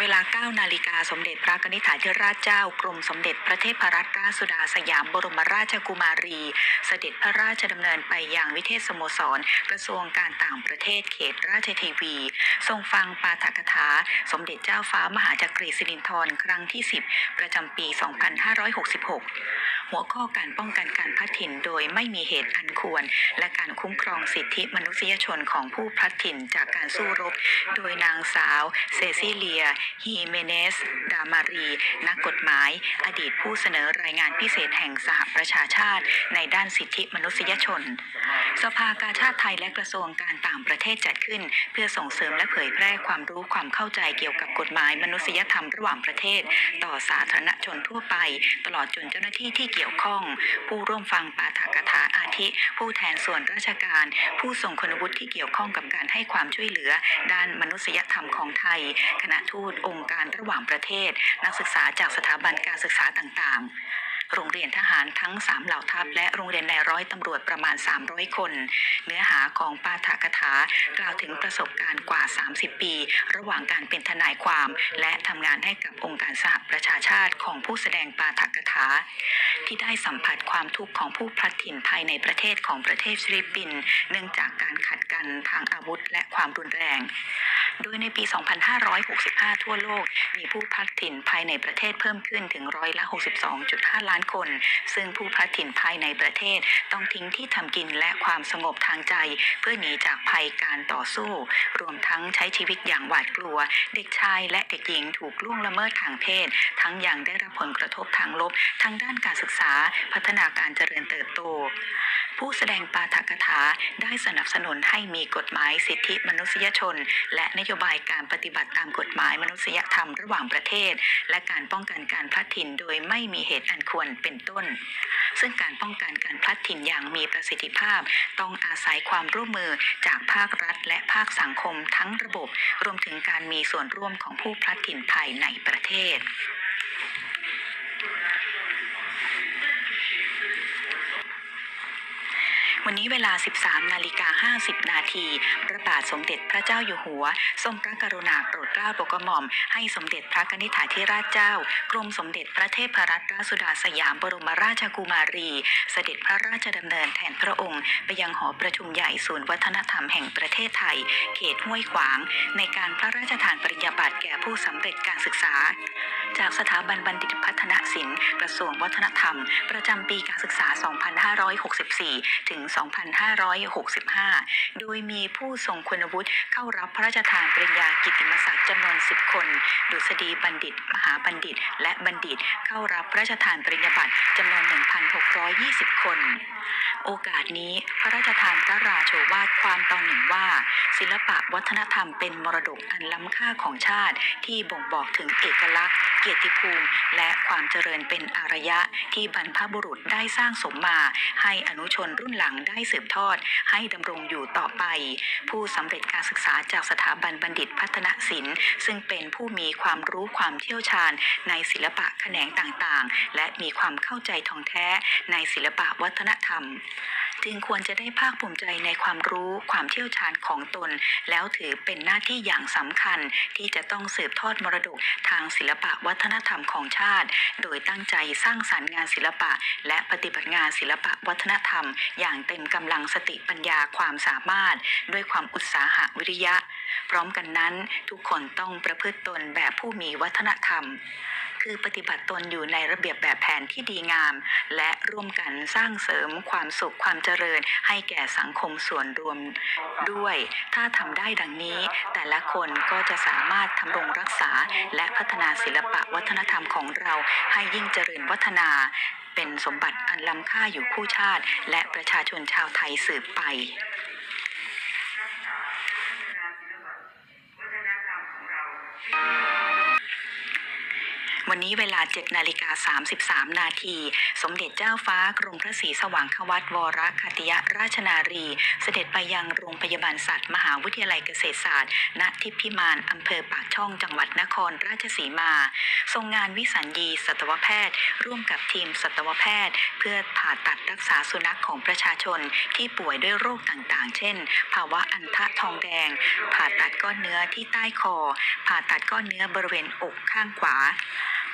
เวลา 9 นาฬิกาสมเด็จพระนิธิถาธิราชเจ้ากรมสมเด็จพระเทพรัตนราชสุดาสยามบรมราชกุมารี เสด็จพระราชดำเนินไปยังวิเทศสโมสร กระทรวงการต่างประเทศเขตราชเทวี ทรงฟังปาฐกถา สมเด็จเจ้าฟ้ามหาจักรีสิรินธรครั้งที่ 10 ประจำปี 2566 หัวข้อการป้องกันการพัดถิ่นโดยไม่มีเหตุอันควร และการคุ้มครองสิทธิมนุษยชนของผู้พัดถิ่นจากการสู้รบ โดยนางสาวเซซิเลียฮีเมเนส ดามารี นักกฎหมาย อดีตผู้เสนอรายงานพิเศษแห่งสหประชาชาติ ในด้านสิทธิมนุษยชน สภากาชาติไทยและกระทรวงการต่างประเทศจัดขึ้น เพื่อส่งเสริมและเผยแพร่ความรู้ความเข้าใจเกี่ยวกับกฎหมายมนุษยธรรมระหว่างประเทศ ต่อสาธารณชนทั่วไป ตลอดจนเจ้าหน้าที่ที่เกี่ยวข้อง ผู้ร่วมฟังปาฐกถาอาทิ ผู้แทนส่วนราชการ ผู้ทรงคุณวุฒิที่เกี่ยวข้องกับการให้ความช่วยเหลือ ด้านมนุษยธรรมของไทย คณะทูตองค์การระหว่างประเทศ นักศึกษาจากสถาบันการศึกษาต่างๆ โรงเรียนทหารทั้ง 3 เหล่าทัพ และโรงเรียนนายร้อยตำรวจประมาณ 300 คน เนื้อหาของปาฐกถากล่าวถึงประสบการณ์กว่า 30 ปี ระหว่างการเป็นทนายความ และทำงานให้กับองค์การสหประชาชาติของผู้แสดงปาฐกถา ที่ได้สัมผัสความทุกข์ของผู้พลัดถิ่นภายในประเทศของประเทศฟิลิปปินส์เนื่องจากการขัดกันทางอาวุธและความรุนแรง โดยในปี 2565 ทั่วโลก มีผู้พัดถิ่นภายในประเทศเพิ่มขึ้นถึงร้อยละ 62.5 ล้านคน ซึ่งผู้พัดถิ่นภายในประเทศต้องทิ้งที่ทำกินและความสงบทางใจ เพื่อหนีจากภัยการต่อสู้ รวมทั้งใช้ชีวิตอย่างหวาดกลัว เด็กชายและเด็กหญิงถูกล่วงละเมิดทางเพศ ทั้งย่างได้รับผลกระทบทางลบ ทั้งด้านการศึกษา พัฒนาการเจริญเติบโต ผู้แสดงปาฐกถาได้สนับสนุนให้มีกฎหมายสิทธิมนุษยชน และนโยบายการปฏิบัติตามกฎหมายมนุษยธรรมระหว่างประเทศ และการป้องกันการพลัดถิ่นโดยไม่มีเหตุอันควรเป็นต้น ซึ่งการป้องกันการพลัดถิ่นอย่างมีประสิทธิภาพ ต้องอาศัยความร่วมมือจากภาครัฐ และภาคสังคมทั้งระบบ รวมถึงการมีส่วนร่วมของผู้พลัดถิ่นภายในประเทศ วันนี้เวลา 13 นาฬิกา 50 นาที พระบาทสมเด็จพระเจ้าอยู่หัว ทรงพระกรุณาโปรดเกล้าโปรดกระหม่อม ให้สมเด็จพระนิธิถาธิราชเจ้า กรมสมเด็จพระเทพรัตนราชสุดาสยามบรมราชกุมารี เสด็จพระราชดำเนินแทนพระองค์ ไปยังหอประชุมใหญ่ศูนย์วัฒนธรรมแห่งประเทศไทย เขตห้วยขวาง ในการพระราชทานปริญญาบัตรแก่ผู้สำเร็จการศึกษา จากสถาบันบัณฑิตพัฒนศิลป์กระทรวงวัฒนธรรม ประจำปีการศึกษา 2564 ถึง2565 โดยมีผู้ทรงคุณวุฒิเข้ารับพระราชทานปริญญากิติมศักดิ์จำนวน 10 คน ดุษฎีบัณฑิต มหาบัณฑิต และบัณฑิตเข้ารับพระราชทานปริญญาบัตรจำนวน 1,620 คน โอกาสนี้พระราชทานพระราโชวาทความตอนหนึ่งว่า ศิลปะวัฒนธรรมเป็นมรดกอันล้ำค่าของชาติ ที่บ่งบอกถึงเอกลักษณ์ เกียรติภูมิ และความเจริญเป็นอารยะที่บรรพบุรุษได้สร้างสมมา ให้อนุชนรุ่นหลังได้สืบทอดให้ดำรงอยู่ต่อไป ผู้สำเร็จการศึกษาจากสถาบันบัณฑิตพัฒนศิลป์ ซึ่งเป็นผู้มีความรู้ความเชี่ยวชาญ ในศิลปะแขนงต่างๆ และมีความเข้าใจท่องแท้ในศิลปะวัฒนธรรม จึงควรจะได้ภาคภูมิใจในความรู้ความเชี่ยวชาญของตน แล้วถือเป็นหน้าที่อย่างสำคัญที่จะต้องสืบทอดมรดกทางศิลปะวัฒนธรรมของชาติ โดยตั้งใจสร้างสรรค์งานศิลปะ และปฏิบัติงานศิลปะวัฒนธรรม อย่างเต็มกำลังสติปัญญาความสามารถ ด้วยความอุตสาหะวิริยะ พร้อมกันนั้นทุกคนต้องประพฤติตนแบบผู้มีวัฒนธรรม คือปฏิบัติตนอยู่ในระเบียบแบบแผนที่ดีงาม และร่วมกันสร้างเสริมความสุขความเจริญ ให้แก่สังคมส่วนรวมด้วย ถ้าทำได้ดังนี้ แต่ละคนก็จะสามารถทำรงรักษา และพัฒนาศิลปะวัฒนธรรมของเราให้ยิ่งเจริญวัฒนาเป็นสมบัติอันล้ำค่าอยู่คู่ชาติ และประชาชนชาวไทยสืบไป วันนี้เวลา 7 นาฬิกา 33 นาที สมเด็จเจ้าฟ้ากรมพระศรีสว่างควัตวรคติยราชนารี เสด็จไปยังโรงพยาบาลสัตว์ มหาวิทยาลัยเกษตรศาสตร์ ณ ทิพย์พิมานอำเภอปากช่องจังหวัดนครราชสีมา ทรงงานวิสัญญีสัตวแพทย์ ร่วมกับทีมสัตวแพทย์ เพื่อผ่าตัดรักษาสุนัขของประชาชนที่ป่วยด้วยโรคต่างๆ เช่น ภาวะอันทะทองแดง ผ่าตัดก้อนเนื้อที่ใต้คอ ผ่าตัดก้อนเนื้อบริเวณอกข้างขวา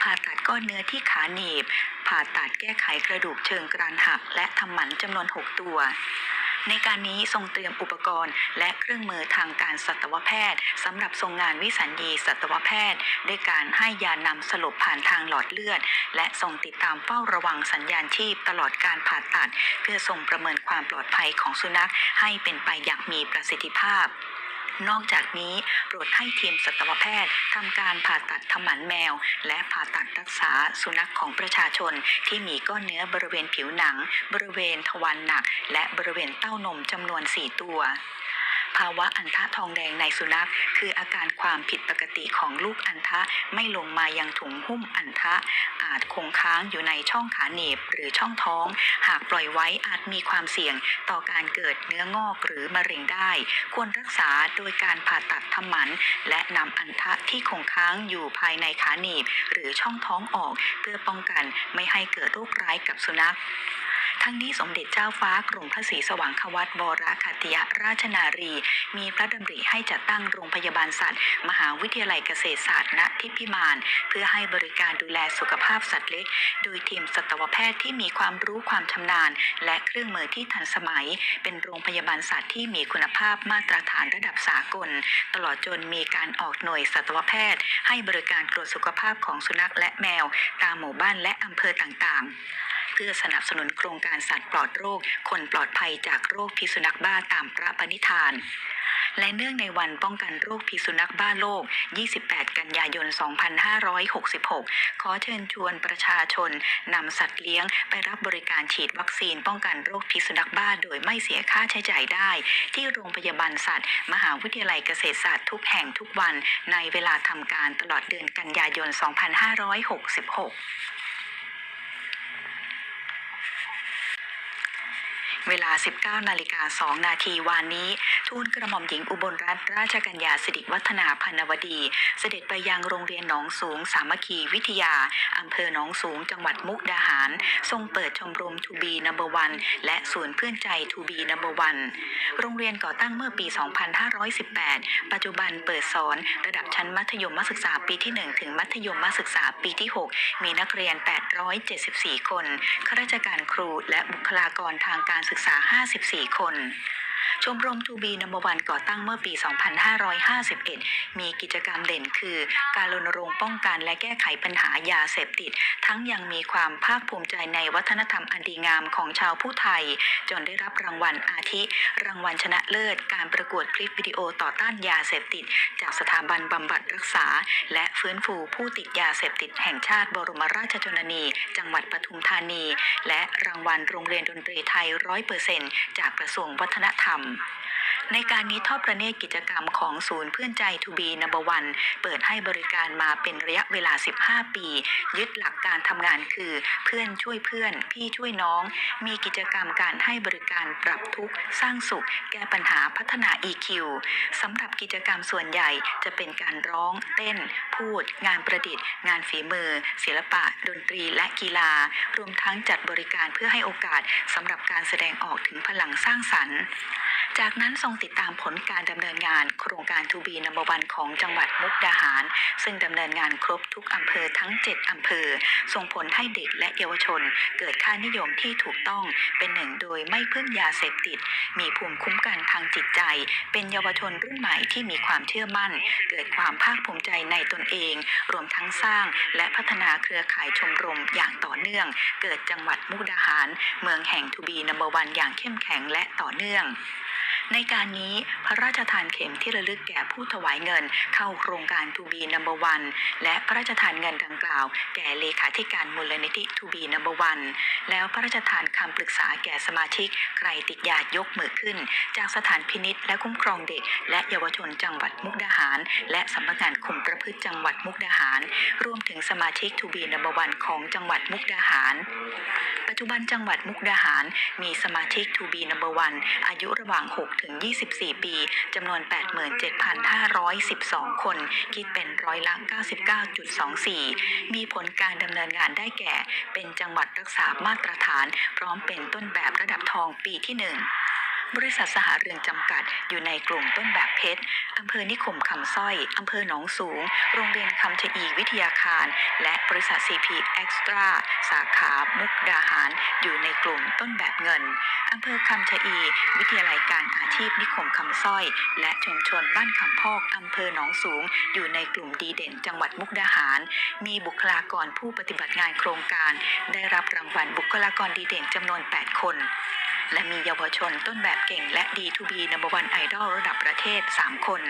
ผ่าตัดก้อนเนื้อที่ขาหนีบ ผ่าตัดแก้ไขกระดูกเชิงกรานหัก และทำหมันจำนวน 6 ตัวในการนี้ทรงเตรียมอุปกรณ์ และเครื่องมือทางการสัตวแพทย์สำหรับทรงงานวิสัญญีสัตวแพทย์ ด้วยการให้ยานำสลบผ่านทางหลอดเลือด และทรงติดตามเฝ้าระวังสัญญาณชีพตลอดการผ่าตัด เพื่อทรงประเมินความปลอดภัยของสุนัขให้เป็นไปอย่างมีประสิทธิภาพ นอกจากนี้โปรดให้ทีมสัตวแพทย์ทำการผ่าตัดทำหมันแมว และผ่าตัดรักษาสุนัขของประชาชน ที่มีก้อนเนื้อบริเวณผิวหนัง บริเวณทวารหนัก และบริเวณเต้านมจำนวน 4 ตัว ภาวะอันทะทองแดงในสุนัข คืออาการความผิดปกติของลูกอันทะไม่ลงมายังถุงหุ้มอันทะ อาจคงค้างอยู่ในช่องขาหนีบหรือช่องท้อง หากปล่อยไว้อาจมีความเสี่ยงต่อการเกิดเนื้องอกหรือมะเร็งได้ ควรรักษาโดยการผ่าตัดทำหมัน และนำอันทะที่คงค้างอยู่ภายในขาหนีบหรือช่องท้องออก เพื่อป้องกันไม่ให้เกิดโรคร้ายกับสุนัข ทั้งนี้สมเด็จเจ้าฟ้ากรมพระศรีสว่างควัตวรคติยราชนารี มีพระดำริให้จัดตั้งโรงพยาบาลสัตว์ มหาวิทยาลัยเกษตรศาสตร์ณทิพย์พิมาน เพื่อให้บริการดูแลสุขภาพสัตว์เล็ก โดยทีมสัตวแพทย์ที่มีความรู้ความชำนาญ และเครื่องมือที่ทันสมัย เป็นโรงพยาบาลสัตว์ที่มีคุณภาพมาตรฐานระดับสากล ตลอดจนมีการออกหน่วยสัตวแพทย์ ให้บริการตรวจสุขภาพของสุนัขและแมว ตามหมู่บ้านและอำเภอต่างๆ พื่อสนับสนุนโครงการสัตว์ปลอดโรค คนปลอดภัยจากโรคพิษสุนัขบ้าตามพระปณิธานและเนื่องในวันป้องกันโรคพิษสุนัขบ้าโลก 28 กันยายน 2566 ขอเชิญชวนประชาชนนำสัตว์เลี้ยงไปรับบริการฉีดวัคซีนป้องกันโรคพิษสุนัขบ้าโดยไม่เสียค่าใช้จ่ายได้ ที่โรงพยาบาลสัตว์ มหาวิทยาลัยเกษตรศาสตร์ทุกแห่งทุกวัน ในเวลาทำการตลอดเดือนกันยายน 2566 เวลา 19 นาฬิกา 2 นาทีวานนี้ ทูลกระหม่อมหญิงอุบลรัตนราชกัญญาสิริวัฒนาพันวดี เสด็จไปยังโรงเรียนหนองสูง สามัคคีวิทยา อำเภอหนองสูง จังหวัดมุกดาหาร ทรงเปิดชมรมทูบีนัมเบอร์วันและศูนย์เพื่อนใจทูบีนัมเบอร์วันโรงเรียนก่อตั้งเมื่อปี 2518 ปัจจุบันเปิดสอนระดับชั้นมัธยมศึกษาปีที่ 1 ถึงมัธยมศึกษาปีที่ 6 มีนักเรียน 874 คนข้าราชการครูและบุคลากรทางการศึกษา 54 คน ชมรมทูบีนัมวันก่อตั้งเมื่อปี 2551 มีกิจกรรมเด่นคือ การรณรงค์ป้องกันและแก้ไขปัญหายาเสพติด ทั้งยังมีความภาคภูมิใจในวัฒนธรรมอันดีงามของชาวผู้ไทย จนได้รับรางวัลอาทิ รางวัลชนะเลิศ การประกวดคลิปวิดีโอต่อต้านยาเสพติด จากสถาบันบำบัดรักษา และฟื้นฟูผู้ติดยาเสพติดแห่งชาติบรมราชชนนี จังหวัดปทุมธานี และรางวัลโรงเรียนดนตรีไทยร้อยเปอร์เซนจากกระทรวงวัฒนธรรมในการนี้ทอดพระเนตรกิจกรรมของศูนย์เพื่อนใจทูบีนับวัน เปิดให้บริการมาเป็นระยะเวลา 15 ปี ยึดหลักการทำงานคือ เพื่อนช่วยเพื่อน พี่ช่วยน้อง มีกิจกรรมการให้บริการปรับทุกข์สร้างสุข แก้ปัญหาพัฒนา EQ สำหรับกิจกรรมส่วนใหญ่จะเป็นการร้อง เต้น พูด งานประดิษฐ์ งานฝีมือ ศิลปะ ดนตรีและกีฬา รวมทั้งจัดบริการเพื่อให้โอกาสสำหรับการแสดงออกถึงพลังสร้างสรรค์ จากนั้นทรงติดตามผลการดำเนินงานโครงการทูบีนัมวันของจังหวัดมุกดาหาร ซึ่งดำเนินงานครบทุกอำเภอทั้ง 7อำเภอ ส่งผลให้เด็กและเยาวชน เกิดค่านิยมที่ถูกต้องเป็นหนึ่งโดยไม่พึ่งยาเสพติด มีภูมิคุ้มกันทางจิตใจ เป็นเยาวชนรุ่นใหม่ที่มีความเชื่อมั่น เกิดความภาคภูมิใจในตนเอง รวมทั้งสร้างและพัฒนาเครือข่ายชมรมอย่างต่อเนื่อง เกิดจังหวัดมุกดาหาร เมืองแห่งทูบีนัมวันอย่างเข้มแข็งและต่อเนื่อง ในการนี้พระราชทานเข็มที่ระลึกแก่ผู้ถวายเงิน เข้าโครงการทูบีนัมเบอร์วันและพระราชทานเงินดังกล่าว แก่เลขาธิการมูลนิธิทูบีนัมเบอร์วันแล้วพระราชทานคำปรึกษาแก่สมาชิกใครติดยายกมือขึ้น จากสถานพินิษและคุ้มครองเด็ก และเยาวชนจังหวัดมุกดาหาร และสำนักงานคุมประพฤติจังหวัดมุกดาหาร รวมถึงสมาชิกทูบีนัมเบอร์วันของจังหวัดมุกดาหาร ปัจจุบันจังหวัดมุกดาหาร มีสมาชิก To be number one อายุระหว่าง 6ถึง 24 ปีจำนวน 87,512 คน คิดเป็นร้อยละ 99.24 มีผลการดำเนินงานได้แก่ เป็นจังหวัดรักษามาตรฐาน พร้อมเป็นต้นแบบระดับทองปีที่ 1 บริษัทสหเรือนจำกัด อยู่ในกลุ่มต้นแบบเพชรอำเภอนิคมคำสร้อยอำเภอหนองสูง โรงเรียนคำชะอีวิทยาคาร และบริษัท CP Extra สาขา มุกดาหาร อยู่ในกลุ่มต้นแบบเงินอำเภอคำชะอี วิทยาลัยการอาชีพนิคมคำสร้อย และชุมชนบ้านคำพอกอำเภอหนองสูง อยู่ในกลุ่มดีเด่นจังหวัดมุกดาหาร มีบุคลากรผู้ปฏิบัติงานโครงการ ได้รับรางวัลบุคลากรดีเด่นจำนวน 8 คน และมีเยาวชนต้นแบบเก่งและดีทูบีนัมเบอร์วันไอดอลระดับประเทศ 3 คน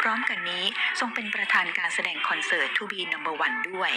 พร้อมกันนี้ทรงเป็นประธานการแสดงคอนเสิร์ตทูบีนัมเบอร์วันด้วย